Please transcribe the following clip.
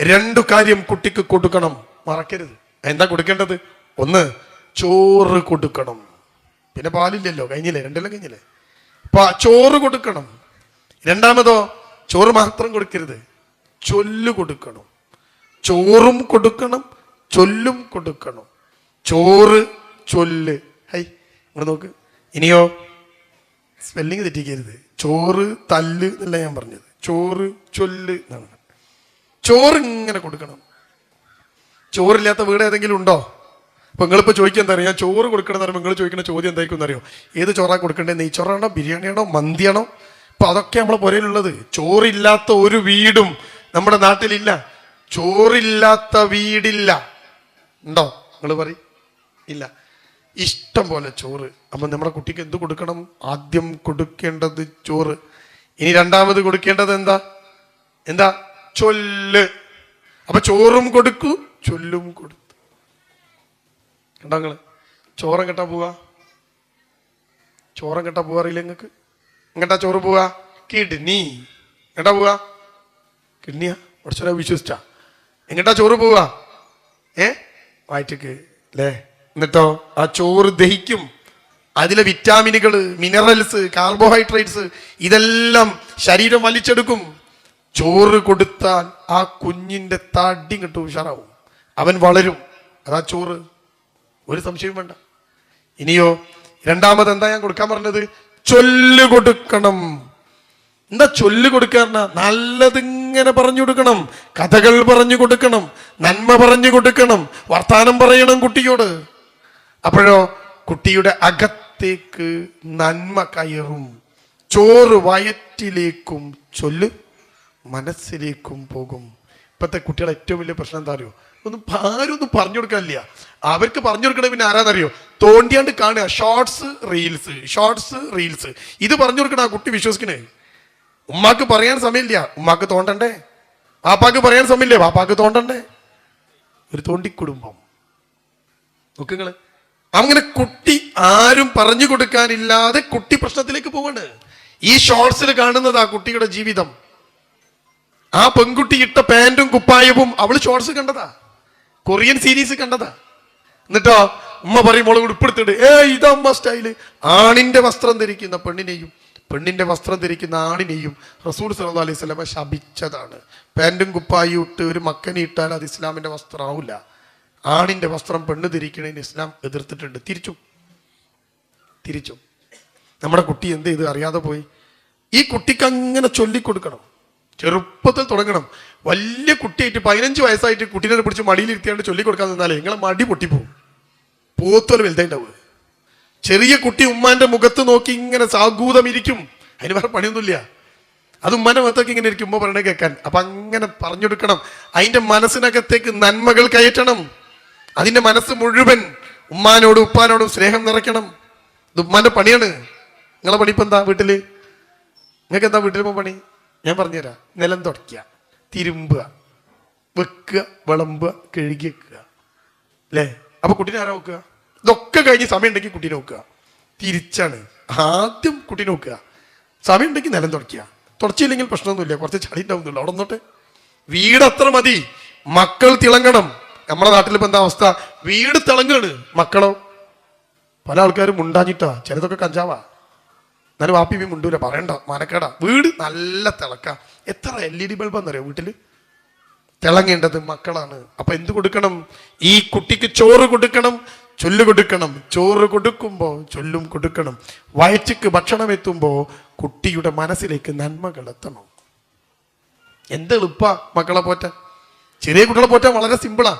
രണ്ടു കാര്യം കുട്ടിക്ക് കൊടുക്കണം. മറക്കരുത്. എന്താ കൊടുക്കേണ്ടത്? ഒന്ന് ചോറ് കൊടുക്കണം. പിന്നെ പാലില്ലല്ലോ. കഴിഞ്ഞില്ലേ? രണ്ടെല്ലാം കഴിഞ്ഞില്ലേ? അപ്പൊ ചോറ് കൊടുക്കണം. രണ്ടാമതോ ചോറ് മാത്രം കൊടുക്കരുത്. ചൊല്ല് കൊടുക്കണം. ചോറും കൊടുക്കണം ചൊല്ലും കൊടുക്കണം. ചോറ് ചൊല്ല്. ഹൈ ഇവിടെ നോക്ക്. ഇനിയോ സ്പെല്ലിങ് തെറ്റിക്കരുത്. ചോറ് തല്ല് എന്നല്ല ഞാൻ പറഞ്ഞത്. ചോറ് ചൊല്ല് എന്നാണ്. ചോറ് ഇങ്ങനെ കൊടുക്കണം. ചോറില്ലാത്ത വീട് ഏതെങ്കിലും ഉണ്ടോ? അപ്പൊ നിങ്ങളിപ്പോ ചോദിക്കാൻ എന്താ അറിയാം? ചോറ് കൊടുക്കണം എന്ന് പറയുമ്പോൾ നിങ്ങൾ ചോദിക്കുന്ന ചോദ്യം എന്തായിരിക്കും എന്നറിയോ ഏത് ചോറാ കൊടുക്കേണ്ടത്? നെയ്ച്ചോറാണോ ബിരിയാണിയാണോ മന്തിയാണോ? അപ്പൊ അതൊക്കെ നമ്മളെ പുരയിലുള്ളത്. ചോറില്ലാത്ത ഒരു വീടും നമ്മുടെ നാട്ടിലില്ല. ചോറില്ലാത്ത വീടില്ല. ഉണ്ടോ? നിങ്ങൾ പറയും. ഇല്ല. ഇഷ്ടം പോലെ ചോറ്. അപ്പൊ നമ്മുടെ കുട്ടിക്ക് എന്ത് കൊടുക്കണം? ആദ്യം കൊടുക്കേണ്ടത് ചോറ്. ഇനി രണ്ടാമത് കൊടുക്കേണ്ടത് എന്താ? എന്താ? ചൊല്ല്. അപ്പൊ ചോറും കൊടുക്കൂ ചൊല്ലും കൊടുത്തു. കണ്ടോ നിങ്ങൾ? ചോറും കെട്ടാ പോവാ? ചോറും കെട്ടാ പോവാറില്ല നിങ്ങക്ക് എങ്ങട്ടാ ചോറ് പോവാ? കിഡ്നി. എങ്ങട്ടാ പോവാ? കിഡ്നിയാ? കുറച്ചൊരാ വിശ്വസിച്ചാ. എങ്ങട്ടാ ചോറ് പോവാ? ഏ? വയറ്റക്ക് അല്ലേ എന്നിട്ടോ? ആ ചോറ് ദഹിക്കും. അതിലെ വിറ്റാമിനുകൾ മിനറൽസ് കാർബോഹൈഡ്രേറ്റ്സ് ഇതെല്ലാം ശരീരം വലിച്ചെടുക്കും. ചോറ് കൊടുത്താൽ ആ കുഞ്ഞിന്റെ തടി കിട്ടും ഉഷാറാവും. അവൻ വളരും. അതാ ചോറ്. ഒരു സംശയവും വേണ്ട. ഇനിയോ രണ്ടാമത് എന്താ ഞാൻ കൊടുക്കാൻ പറഞ്ഞത്? ചൊല്ല് കൊടുക്കണം. എന്താ ചൊല്ല് കൊടുക്കാറിന നല്ലതിങ്ങനെ പറഞ്ഞു കൊടുക്കണം. കഥകൾ പറഞ്ഞു കൊടുക്കണം. നന്മ പറഞ്ഞു കൊടുക്കണം. വർത്താനം പറയണം കുട്ടിയോട്. അപ്പോഴോ കുട്ടിയുടെ അകത്തേക്ക് നന്മ കയറും. ചോറ് വയറ്റിലേക്കും ചൊല്ല്. മനസ്സിലേക്കും പോകും. ഇപ്പോഴത്തെ കുട്ടികളെ ഏറ്റവും വലിയ പ്രശ്നം എന്താ അറിയോ? ഒന്നും ആരും ഒന്നും പറഞ്ഞു കൊടുക്കാനില്ല. അവർക്ക് പറഞ്ഞു കൊടുക്കണ പിന്നെ ആരാന്നറിയോ? തോണ്ടിയാണ്ട് കാണുക. ഷോർട്സ് റീൽസ് ഷോർട്സ് റീൽസ് ഇത് പറഞ്ഞു കൊടുക്കണ ആ കുട്ടി വിശ്വസിക്കണേ? ഉമ്മാക്ക് പറയാൻ സമയമില്ല. ഉമ്മാക്ക് തോണ്ടണ്ടേ? പാപ്പാക്ക് പറയാൻ സമയമില്ലേ? വാപ്പാക്ക് തോണ്ടണ്ടേ? ഒരു തോണ്ടി കുടുംബം നോക്കുങ്ങൾ അങ്ങനെ കുട്ടി ആരും പറഞ്ഞു കൊടുക്കാനില്ലാതെ കുട്ടി പ്രശ്നത്തിലേക്ക് പോവാണ്. ഈ ഷോർട്സിൽ കാണുന്നത് ആ കുട്ടിയുടെ ജീവിതം. ആ പെൺകുട്ടി ഇട്ട പാൻറും കുപ്പായവും അവൾ ഷോർട്സ് കണ്ടതാ. കൊറിയൻ സീരീസ് കണ്ടതാ. എന്നിട്ടോ ഉമ്മ പറയും മോളെ ഉടുപ്പെടുത്തിട്ട് ഏ ഇതമ്മ സ്റ്റൈൽ ആണിന്റെ വസ്ത്രം ധരിക്കുന്ന പെണ്ണിനെയും പെണ്ണിന്റെ വസ്ത്രം ധരിക്കുന്ന ആണിനെയും റസൂൽ സലഹ് അലൈഹി സ്വലമ ശപിച്ചതാണ്. പാൻറും കുപ്പായും ഇട്ട് ഒരു മക്കനെ ഇട്ടാൽ അത് ഇസ്ലാമിന്റെ വസ്ത്രമാവില്ല ആണിന്റെ വസ്ത്രം പെണ്ണ് ധരിക്കണതിന് ഇസ്ലാം എതിർത്തിട്ടുണ്ട്. തിരിച്ചു. തിരിച്ചു. നമ്മുടെ കുട്ടി എന്ത് ചെയ്ത്? അറിയാതെ പോയി. ഈ കുട്ടിക്ക് അങ്ങനെ ചൊല്ലിക്കൊടുക്കണം. ചെറുപ്പത്തിൽ തുടങ്ങണം. വലിയ കുട്ടിയായിട്ട് പതിനഞ്ച് വയസ്സായിട്ട് കുട്ടീനെ പിടിച്ച് മടിയിലിരുത്തിയാണ്ട് ചൊല്ലിക്കൊടുക്കാൻ നിന്നാലേ നിങ്ങളെ മടി പൊട്ടിപ്പോവും. പോത്തോലെ വലുതായിണ്ടാവുക. ചെറിയ കുട്ടി ഉമ്മാന്റെ മുഖത്ത് നോക്കി ഇങ്ങനെ സാഗൂതം ഇരിക്കും അതിന് വേറെ പണിയൊന്നുമില്ല. അത് ഉമ്മാന്റെ മുഖത്തൊക്കെ ഇങ്ങനെ ഇരിക്കും. ഉമ്മ പറയണേ കേൾക്കാൻ. അപ്പൊ അങ്ങനെ പറഞ്ഞെടുക്കണം അതിന്റെ മനസ്സിനകത്തേക്ക് നന്മകൾ കയറ്റണം. അതിന്റെ മനസ്സ് മുഴുവൻ ഉമ്മാനോടും ഉപ്പാനോടും സ്നേഹം നിറയ്ക്കണം. ഇത് ഉമ്മാന്റെ പണിയാണ്. നിങ്ങളെ പണി ഇപ്പൊ എന്താ വീട്ടിൽ? നിങ്ങൾക്ക് എന്താ വീട്ടിൽ പണി? ഞാൻ പറഞ്ഞുതരാം. നിലം തുടയ്ക്കുക തിരുമ്പുക വെക്കുക വിളമ്പുക കഴുകി വെക്കുക. അല്ലേ അപ്പൊ കുട്ടീനെ ആരാ നോക്കുക? ഇതൊക്കെ കഴിഞ്ഞ് സമയം ഉണ്ടെങ്കിൽ കുട്ടി നോക്കുക. തിരിച്ചാണ്. ആദ്യം കുട്ടി നോക്കുക. സമയം ഉണ്ടെങ്കിൽ നിലം തുടയ്ക്കുക. തുടച്ചില്ലെങ്കിൽ പ്രശ്നമൊന്നുമില്ല. കുറച്ച് ചളി ഉണ്ടാവുന്നുള്ളൂ. അവിടെ നിന്നോട്ടെ. അത്ര മതി. മക്കൾ തിളങ്ങണം. നമ്മുടെ നാട്ടിൽ ഇപ്പൊ എന്താ അവസ്ഥ? വീട് തിളങ്ങാണ്. മക്കളോ? പല ആൾക്കാരും ഉണ്ടാഞ്ഞിട്ടാ ചിലതൊക്കെ കഞ്ചാവാ. എന്നാലും വാപ്പി ബി മുണ്ടൂല പറയണ്ട മനക്കേടാ. വീട് നല്ല തിളക്ക. എത്ര എൽ ഇ ഡി ബൾബാന്നറിയോ വീട്ടിൽ? തിളങ്ങേണ്ടത് മക്കളാണ്. അപ്പൊ എന്ത് കൊടുക്കണം? ഈ കുട്ടിക്ക് ചോറ് കൊടുക്കണം ചൊല്ല് കൊടുക്കണം. ചോറ് കൊടുക്കുമ്പോൾ ചൊല്ലും കൊടുക്കണം. വയറ്റിക്ക് ഭക്ഷണം എത്തുമ്പോ കുട്ടിയുടെ മനസ്സിലേക്ക് നന്മകൾ എത്തണം. എന്ത് എളുപ്പ മക്കളെ പോറ്റാൻ. ചെറിയ കുട്ടികളെ പോറ്റാൻ വളരെ സിമ്പിളാ